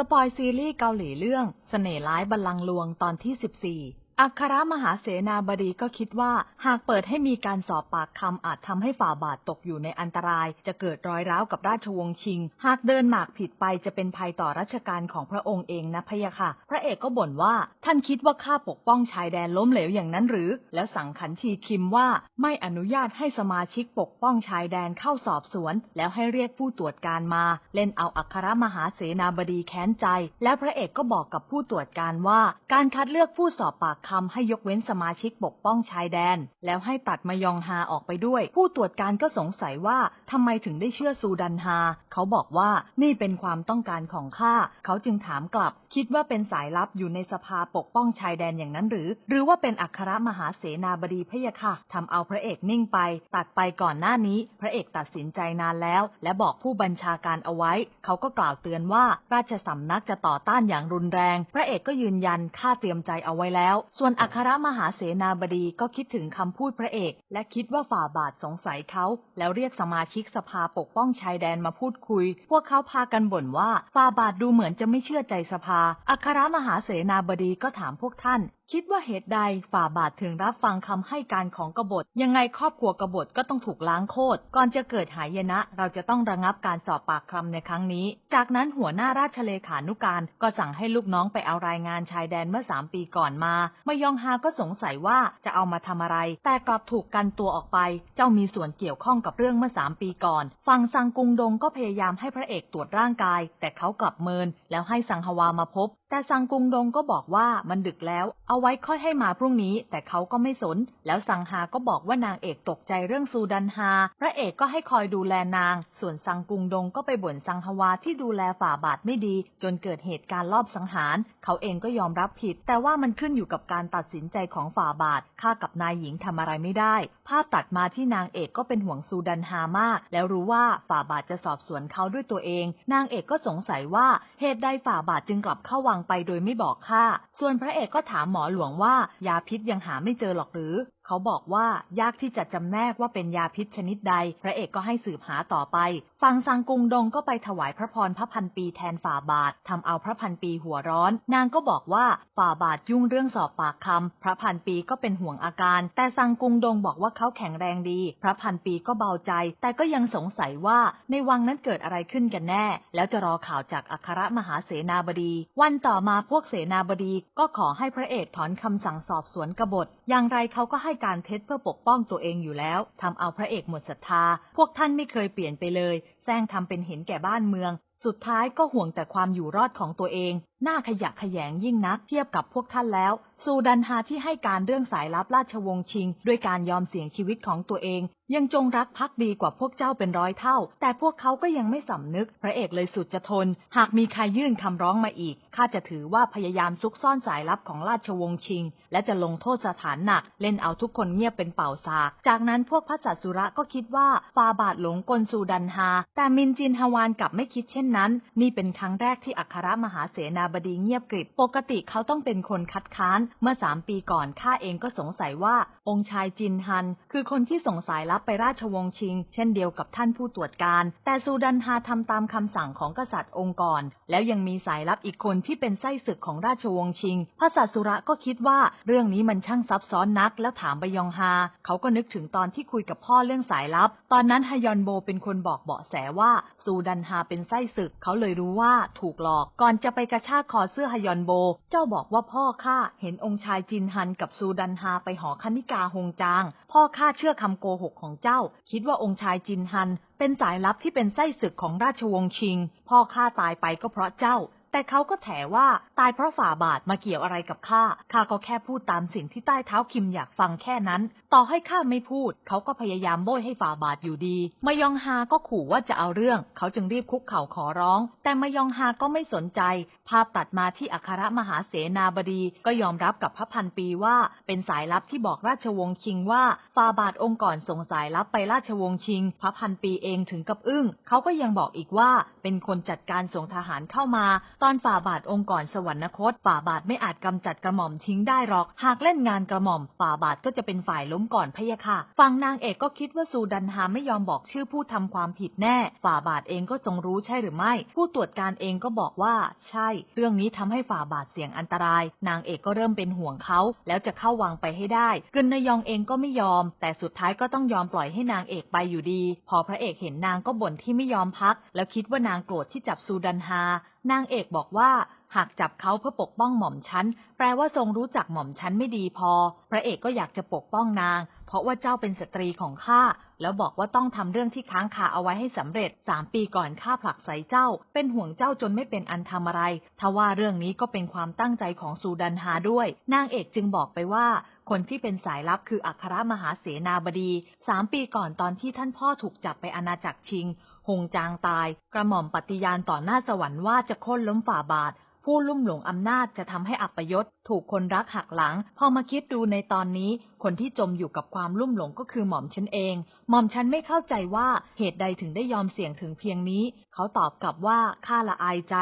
สปอยซีรีส์เกาหลีเรื่องเสน่ห์ร้ายบัลลังก์ลวงตอนที่14 อัครมหาเสนาบดีก็คิดว่า หากเปิดให้มีการสอบปากคำอาจทำให้ฝ่าบาทตกอยู่ในอันตราย จะเกิดรอยร้าวกับราชวงศ์ชิง หากเดินหมากผิดไปจะเป็นภัยต่อรัชกาลของพระองค์เองนะพะยะค่ะ พระเอกก็บ่นว่า ท่านคิดว่าข้าปกป้องชายแดนล้มเหลวอย่างนั้นหรือ แล้วสั่งขันทีคิมว่าไม่อนุญาตให้สมาชิกปกป้องชายแดนเข้าสอบสวน แล้วให้เรียกผู้ตรวจการมา เล่นเอาอัครมหาเสนาบดีแค้นใจ และพระเอกก็บอกกับผู้ตรวจการว่า การคัดเลือกผู้สอบปากคำให้ยกเว้นสมาชิกปกป้องชายแดน แล้วให้ตัดมายองฮาออกไปด้วย ผู้ตรวจการก็สงสัยว่าทำไมถึงได้เชื่อซูดันฮา เขาบอกว่านี่เป็นความต้องการของข้า เขาจึงถามกลับ คิดว่าเป็นสายลับอยู่ในสภาปกป้องชายแดนอย่างนั้นหรือ หรือว่าเป็นอัครมหาเสนาบดีพะยะค่ะทำเอาพระเอกนิ่งไป ตัดไปก่อนหน้านี้ พระเอกตัดสินใจนานแล้ว และบอกผู้บัญชาการเอาไว้ เขาก็กล่าวเตือนว่าราชสำนักจะต่อต้านอย่างรุนแรง พระเอกก็ยืนยันข้าเตรียมใจเอาไว้แล้วส่วนอัครมหาเสนาบดีก็คิดถึงคำพูดพระเอก และคิดว่าฝ่าบาทสงสัยเขา แล้วเรียกสมาชิกสภาปกป้องชายแดนมาพูดคุย พวกเขาพากันบ่นว่าฝ่าบาทดูเหมือนจะไม่เชื่อใจสภา อัครมหาเสนาบดีก็ถามพวกท่าน คิดว่าเหตุใดฝ่าบาทถึงรับฟังคำให้การของกบฏ ยังไงครอบครัวกบฏก็ต้องถูกล้างโคตรก่อนจะเกิดหายนะ เราจะต้องระงับการสอบปากคำในครั้งนี้ จากนั้นหัวหน้าราชเลขานุการก็สั่งให้ลูกน้องไปเอารายงานชายแดนเมื่อสามปีก่อนมาเมยองฮาก็สงสัยว่าจะเอามาทำอะไร แต่กลับถูกกันตัวออกไป เจ้ามีส่วนเกี่ยวข้องกับเรื่องเมื่อสามปีก่อนฝั่งซังกุงดงก็พยายามให้พระเอกตรวจร่างกาย แต่เขากลับเมิน แล้วให้สังฮวามาพบ แต่ซังกุงดงก็บอกว่ามันดึกแล้วเอาไว้ค่อยให้มาพรุ่งนี้ แต่เขาก็ไม่สน แล้วสังฮาก็บอกว่านางเอกตกใจเรื่องซูดันฮา พระเอกก็ให้คอยดูแลนาง ส่วนซังกุงดงก็ไปบ่นซังฮวาที่ดูแลฝ่าบาทไม่ดี จนเกิดเหตุการณ์ลอบสังหาร เขาเองก็ยอมรับผิด แต่ว่ามันขึ้นอยู่กับการตัดสินใจของฝ่าบาทข้ากับนายหญิงทำอะไรไม่ได้ ภาพตัดมาที่นางเอกก็เป็นห่วงซูดันฮามาก แล้วรู้ว่าฝ่าบาทจะสอบสวนเขาด้วยตัวเอง นางเอกก็สงสัยว่าเหตุใดฝ่าบาทจึงกลับเข้าวังไปโดยไม่บอกข้าส่วนพระเอกก็ถามหมอหลวงว่ายาพิษยังหาไม่เจอหรอกหรือ เขาบอกว่ายากที่จะจำแนกว่าเป็นยาพิษชนิดใด พระเอกก็ให้สืบหาต่อไป ฟังซังกุงดงก็ไปถวายพระพรพระพันปีแทนฝ่าบาททำเอาพระพันปีหัวร้อน นางก็บอกว่าฝ่าบาทยุ่งเรื่องสอบปากคำพระพันปีก็เป็นห่วงอาการ แต่ซังกุงดงบอกว่าเขาแข็งแรงดี พระพันปีก็เบาใจ แต่ก็ยังสงสัยว่าในวังนั้นเกิดอะไรขึ้นกันแน่ แล้วจะรอข่าวจากอัครมหาเสนาบดี วันต่อมาพวกเสนาบดีก็ขอให้พระเอกถอนคำสั่งสอบสวนกบฏ อย่างไรเขาก็ให้การเท็จเพื่อปกป้องตัวเองอยู่แล้วทำเอาพระเอกหมดศรัทธา พวกท่านไม่เคยเปลี่ยนไปเลยแซงทำเป็นเห็นแก่บ้านเมือง สุดท้ายก็ห่วงแต่ความอยู่รอดของตัวเอง หน้าขยะขยงยิ่งนักเทียบกับพวกท่านแล้ว ซูดันฮาที่ให้การเรื่องสายลับราชวงศ์ชิง ด้วยการยอมเสี่ยงชีวิตของตัวเอง ยังจงรักภักดีกว่าพวกเจ้าเป็นร้อยเท่า แต่พวกเขาก็ยังไม่สำนึก พระเอกเลยสุดจะทน หากมีใครยื่นคำร้องมาอีกข้าจะถือว่าพยายามซุกซ่อนสายลับของราชวงศ์ชิง และจะลงโทษสถานหนัก เล่นเอาทุกคนเงียบเป็นเป่าซาก จากนั้นพวกพระจัสุระก็คิดว่าฟาบาทหลงกลซูดันฮาแต่มินจินฮาวานกลับไม่คิดเช่นนั้น นี่เป็นครั้งแรกที่อัครมหาเสนาบดีเงียบกริบปกติเขาต้องเป็นคนคัดค้าน เมื่อสามปีก่อนข้าเองก็สงสัยว่าองค์ชายจินฮัน คือคนที่ส่งสายลับไปราชวงศ์ชิง เช่นเดียวกับท่านผู้ตรวจการ แต่ซูดันฮาทำตามคำสั่งของกษัตริย์องค์ก่อนแล้วยังมีสายลับอีกคนที่เป็นไส้ศึกของราชวงศ์ชิงพระสัสุระก็คิดว่าเรื่องนี้มันช่างซับซ้อนนัก แล้วถามไปยองฮาเขาก็นึกถึงตอนที่คุยกับพ่อเรื่องสายลับ ตอนนั้นฮยอนโบเป็นคนบอกเบาะแสว่าซูดันฮาเป็นไส้ศึกเขาเลยรู้ว่าถูกหลอกก่อนจะไปกระชากคอเสื้อฮยอนโบ เจ้าบอกว่าพ่อข้าเห็นองค์ชายจินฮันกับซูดันฮาไปหอคณิกาฮงจาง พ่อข้าเชื่อคำโกหกของเจ้า คิดว่าองค์ชายจินฮัน เป็นสายลับที่เป็นไส้ศึกของราชวงศ์ชิง พ่อข้าตายไปก็เพราะเจ้า แต่เขาก็แถว่า ตายเพราะฝ่าบาทมาเกี่ยวอะไรกับข้า ข้าก็แค่พูดตามสิ่งที่ใต้เท้าคิมอยากฟังแค่นั้น ต่อให้ข้าไม่พูด เขาก็พยายามโบยให้ฝ่าบาทอยู่ดี มายองฮาก็ขู่ว่าจะเอาเรื่อง เขาจึงรีบคุกเข่าขอร้อง แต่มายองฮาก็ไม่สนใจ ภาพตัดมาที่อัครมหาเสนาบดี ก็ยอมรับกับพระพันปีว่า เป็นสายลับที่บอกราชวงศ์ชิงว่าฝ่าบาทองค์ก่อนส่งสายลับไปราชวงศ์ชิง พระพันปีเองถึงกับอึ้ง เขาก็ยังบอกอีกว่า เป็นคนจัดการส่งทหารเข้ามา ตอนฝ่าบาทองค์ก่อนสวรรคตฝ่าบาทไม่อาจกำจัดกระหม่อมทิ้งได้หรอก หากเล่นงานกระหม่อมฝ่าบาทก็จะเป็นฝ่ายล้มก่อนพะยะค่ะฝั่งนางเอกก็คิดว่าซูดันฮาไม่ยอมบอกชื่อผู้ทำความผิดแน่ฝ่าบาทเองก็ทรงรู้ใช่หรือไม่ ผู้ตรวจการเองก็บอกว่า ใช่ เรื่องนี้ทำให้ฝ่าบาทเสี่ยงอันตราย นางเอกก็เริ่มเป็นห่วงเขาแล้วจะเข้าวังไปให้ได้กึนนยองเองก็ไม่ยอม แต่สุดท้ายก็ต้องยอมปล่อยให้นางเอกไปอยู่ดี พอพระเอกเห็นนางก็บ่นที่ไม่ยอมพัก แล้วคิดว่านางโกรธที่จับซูดันฮานางเอกบอกว่า หากจับเขาเพื่อปกป้องหม่อมฉัน แปลว่าทรงรู้จักหม่อมฉันไม่ดีพอ พระเอกก็อยากจะปกป้องนาง เพราะว่าเจ้าเป็นสตรีของข้า แล้วบอกว่าต้องทำเรื่องที่ค้างคาเอาไว้ให้สำเร็จ สามปีก่อนข้าผลักใส่เจ้า เป็นห่วงเจ้าจนไม่เป็นอันทำอะไร ทว่าเรื่องนี้ก็เป็นความตั้งใจของซูดันฮาด้วย นางเอกจึงบอกไปว่า คนที่เป็นสายลับคืออัครมหาเสนาบดี สามปีก่อนตอนที่ท่านพ่อถูกจับไปอาณาจักรชิงหงจางตาย กระหม่อมปฏิญาณต่อหน้าสวรรค์ว่าจะโค่นล้มฝ่าบาท ผู้ลุ่มหลงอำนาจจะทำให้อัปยศถูกคนรักหักหลัง พอมาคิดดูในตอนนี้คนที่จมอยู่กับความลุ่มหลงก็คือหม่อมฉันเอง หม่อมฉันไม่เข้าใจว่าเหตุใดถึงได้ยอมเสี่ยงถึงเพียงนี้ เขาตอบกลับว่าข้าละอายใจ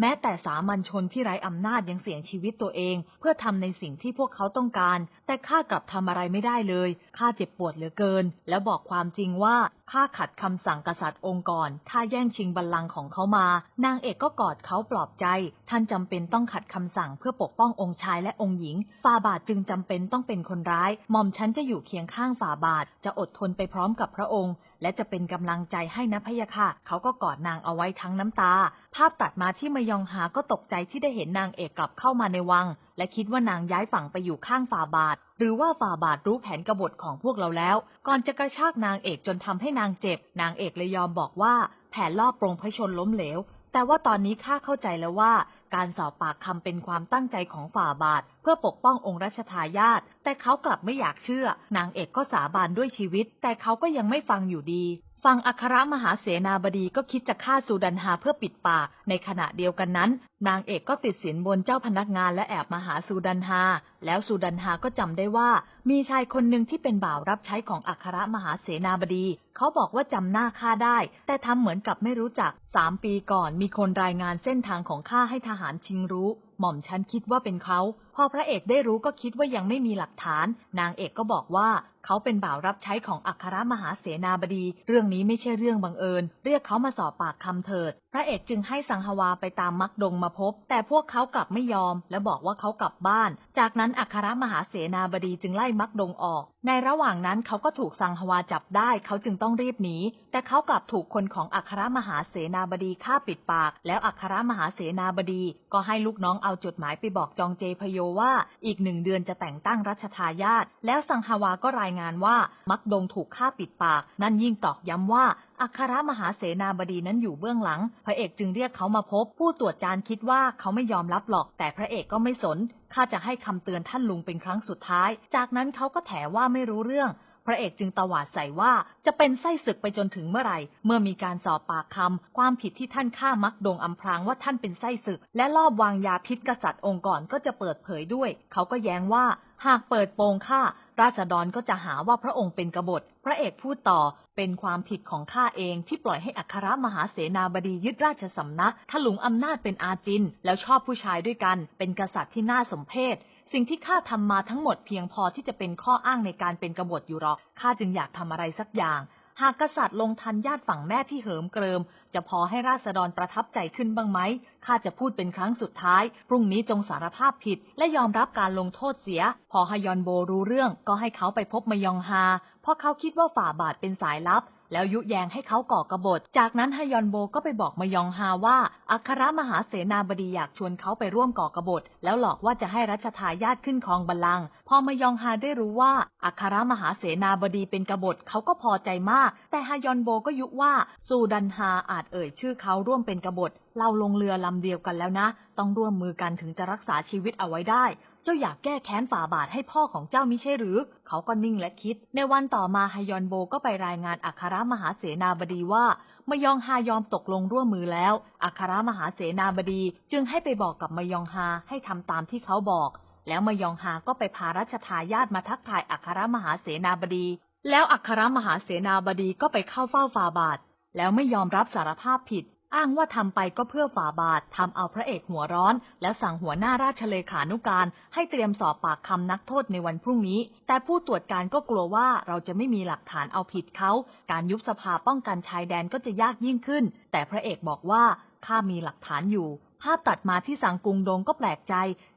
แม้แต่สามัญชนที่ไร้อำนาจยังเสี่ยงชีวิตตัวเอง เพื่อทำในสิ่งที่พวกเขาต้องการ แต่ข้ากลับทำอะไรไม่ได้เลยข้าเจ็บปวดเหลือเกิน แล้วบอกความจริงว่าข้าขัดคำสั่งกษัตริย์องค์ก่อนข้าแย่งชิงบัลลังก์ของเขามา นางเอกก็กอดเขาปลอบใจ ท่านจำเป็นต้องขัดคำสั่งเพื่อปกป้ององค์ชายและองค์หญิงฝ่าบาทจึงจำเป็นต้องเป็นคนร้ายหม่อมฉันจะอยู่เคียงข้างฝ่าบาท จะอดทนไปพร้อมกับพระองค์ และจะเป็นกำลังใจให้นะพะยะค่ะ เขาก็กอดนางเอาไว้ทั้งน้ำตา ภาพตัดมาที่มยองหาก็ตกใจที่ได้เห็นนางเอกกลับเข้ามาในวัง และคิดว่านางย้ายฝั่งไปอยู่ข้างฝ่าบาท หรือว่าฝ่าบาทรู้แผนกบฏของพวกเราแล้ว ก่อนจะกระชากนางเอกจนทำให้นางเจ็บ นางเอกเลยยอมบอกว่า แผนล่อปรงพระชนล้มเหลวแต่ว่าตอนนี้ข้าเข้าใจแล้วว่า การสอบปากคำเป็นความตั้งใจของฝ่าบาท เพื่อปกป้ององค์รัชทายาทแต่เขากลับไม่อยากเชื่อ นางเอกก็สาบานด้วยชีวิต แต่เขาก็ยังไม่ฟังอยู่ดี ฝั่งอัครมหาเสนาบดีก็คิดจะฆ่าซูดันฮาเพื่อปิดปาก ในขณะเดียวกันนั้น นางเอกก็ติดสินบนเจ้าพนักงานและแอบมาหาซูดันฮาแล้วซูดันฮาก็จำได้ว่า มีชายคนหนึ่งที่เป็นบ่าวรับใช้ของอัครมหาเสนาบดี เขาบอกว่าจำหน้าข้าได้ แต่ทำเหมือนกับไม่รู้จักสามปีก่อนมีคนรายงานเส้นทางของข้าให้ทหารชิงรู้ หม่อมฉันคิดว่าเป็นเขาพอพระเอกได้รู้ก็คิดว่ายังไม่มีหลักฐาน นางเอกก็บอกว่าเขาเป็นบ่าวรับใช้ของอัครมหาเสนาบดี เรื่องนี้ไม่ใช่เรื่องบังเอิญ เรียกเขามาสอบปากคำเถิด พระเอกจึงให้สังหวาไปตามมักดงมาพบ แต่พวกเขากลับไม่ยอม และบอกว่าเขากลับบ้าน จากนั้นอัครมหาเสนาบดีจึงไล่มักดงออก ในระหว่างนั้นเขาก็ถูกสังหวาจับได้ เขาจึงต้องรีบหนี แต่เขากลับถูกคนของอัครมหาเสนาบดีฆ่าปิดปาก แล้วอัครมหาเสนาบดี ก็ให้ลูกน้องเอาจดหมายไปบอกจองเจพโยว่าอีกหนึ่งเดือนจะแต่งตั้งรัชทายาทแล้วสังหวาก็รายงานว่ามักดงถูกฆ่าปิดปาก นั่นยิ่งตอกย้ำว่าอัครมหาเสนาบดีนั้นอยู่เบื้องหลัง พระเอกจึงเรียกเขามาพบ ผู้ตรวจการคิดว่าเขาไม่ยอมรับหรอก แต่พระเอกก็ไม่สนข้าจะให้คำเตือนท่านลุงเป็นครั้งสุดท้าย จากนั้นเขาก็แถว่าไม่รู้เรื่อง พระเอกจึงตวาดใส่ว่าจะเป็นไส้ศึกไปจนถึงเมื่อไหร่ เมื่อมีการสอบปากคำความผิดที่ท่านฆ่ามักดงอำพรางว่าท่านเป็นไส้ศึก และลอบวางยาพิษกษัตริย์องค์ก่อนก็จะเปิดเผยด้วย เขาก็แย้งว่า หากเปิดโปงข้าราษฎรก็จะหาว่าพระองค์เป็นกบฏ พระเอกพูดต่อ เป็นความผิดของข้าเองที่ปล่อยให้อัครมหาเสนาบดียึดราชสำนักถลุงอำนาจเป็นอาจิน แล้วชอบผู้ชายด้วยกัน เป็นกษัตริย์ที่น่าสมเพช สิ่งที่ข้าทำมาทั้งหมดเพียงพอที่จะเป็นข้ออ้างในการเป็นกบฏอยู่หรอก ข้าจึงอยากทำอะไรสักอย่าง หากกษัตริย์ลงทันญาติฝั่งแม่ที่เหิมเกริม จะพอให้ราษฎรประทับใจขึ้นบ้างไหม ข้าจะพูดเป็นครั้งสุดท้าย พรุ่งนี้จงสารภาพผิด และยอมรับการลงโทษเสีย พอฮยอนโบรู้เรื่องก็ให้เขาไปพบมยองฮา เพราะเขาคิดว่าฝ่าบาทเป็นสายลับ แล้วยุแยงให้เขาก่อกระบฏ จากนั้นฮยอนโบก็ไปบอกมยองฮาว่า อัครมหาเสนาบดีอยากชวนเขาไปร่วมก่อกระบฏ แล้วหลอกว่าจะให้รัชทายาทขึ้นครองบัลลังก์ พอมยองฮาได้รู้ว่า อัครมหาเสนาบดีเป็นกบฏเขาก็พอใจมาก แต่ฮยอนโบก็ยุว่าซูดันฮาอาจเอ่ยชื่อเขาร่วมเป็นกบฏ เราลงเรือลำเดียวกันแล้วนะ ต้องร่วมมือกันถึงจะรักษาชีวิตเอาไว้ได้ เจ้าอยากแก้แค้นฝ่าบาทให้พ่อของเจ้ามิใช่หรือ เขาก็นิ่งและคิด ในวันต่อมาฮยอนโบก็ไปรายงานอัครมหาเสนาบดีว่ามยองฮายอมตกลงร่วมมือแล้ว อัครมหาเสนาบดีจึงให้ไปบอกกับมยองฮาให้ทำตามที่เขาบอก แล้วมยองฮาก็ไปพารัชทายาทมาทักทายอัครมหาเสนาบดี แล้วอัครมหาเสนาบดีก็ไปเข้าเฝ้าฝ่าบาท แล้วไม่ยอมรับสารภาพผิด อ้างว่าทำไปก็เพื่อฝ่าบาททำเอาพระเอกหัวร้อน แล้วสั่งหัวหน้าราชเลขานุการให้เตรียมสอบปากคำนักโทษในวันพรุ่งนี้ แต่ผู้ตรวจการก็กลัวว่าเราจะไม่มีหลักฐานเอาผิดเขา การยุบสภาป้องกันชายแดนก็จะยากยิ่งขึ้น แต่พระเอกบอกว่าข้ามีหลักฐานอยู่ ภาพตัดมาที่สังกุงดงก็แปลกใจ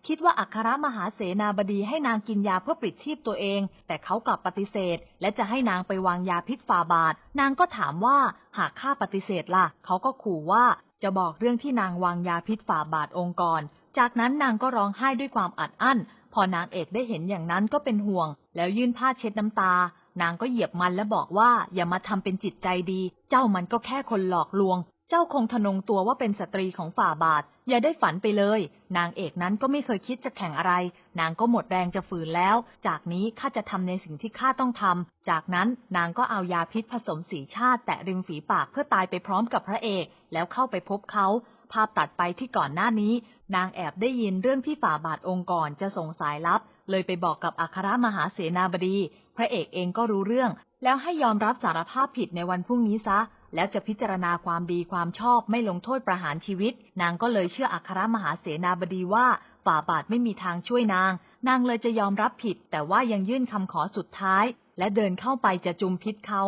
คิดว่าอัครมหาเสนาบดีให้นางกินยาเพื่อปลิดชีพตัวเอง แต่เขากลับปฏิเสธ และจะให้นางไปวางยาพิษฝ่าบาท นางก็ถามว่าหากข้าปฏิเสธล่ะ เขาก็ขู่ว่าจะบอกเรื่องที่นางวางยาพิษฝ่าบาทองค์กร จากนั้นนางก็ร้องไห้ด้วยความอัดอั้น พอนางเอกได้เห็นอย่างนั้นก็เป็นห่วง แล้วยื่นผ้าเช็ดน้ำตา นางก็เหยียบมันและบอกว่าอย่ามาทำเป็นจิตใจดี เจ้ามันก็แค่คนหลอกลวง เจ้าคงทะนงตัวว่าเป็นสตรีของฝ่าบาท อย่าได้ฝันไปเลย นางเอกนั้นก็ไม่เคยคิดจะแข่งอะไร นางก็หมดแรงจะฝืนแล้ว จากนี้ข้าจะทำในสิ่งที่ข้าต้องทำจากนั้นนางก็เอายาพิษผสมสีชาติ แตะริมฝีปากเพื่อตายไปพร้อมกับพระเอก แล้วเข้าไปพบเขา ภาพตัดไปที่ก่อนหน้านี้ นางแอบได้ยินเรื่องที่ฝ่าบาทองค์ก่อนจะส่งสายลับ เลยไปบอกกับอัครมหาเสนาบดี พระเอกเองก็รู้เรื่อง แล้วให้ยอมรับสารภาพผิดในวันพรุ่งนี้ซะ แล้วจะพิจารณาความดีความชอบไม่ลงโทษประหารชีวิต นางก็เลยเชื่ออัครมหาเสนาบดีว่าฝ่าบาทไม่มีทางช่วยนาง นางเลยจะยอมรับผิด แต่ว่ายังยื่นคำขอสุดท้าย และเดินเข้าไปจะจุมพิษเขา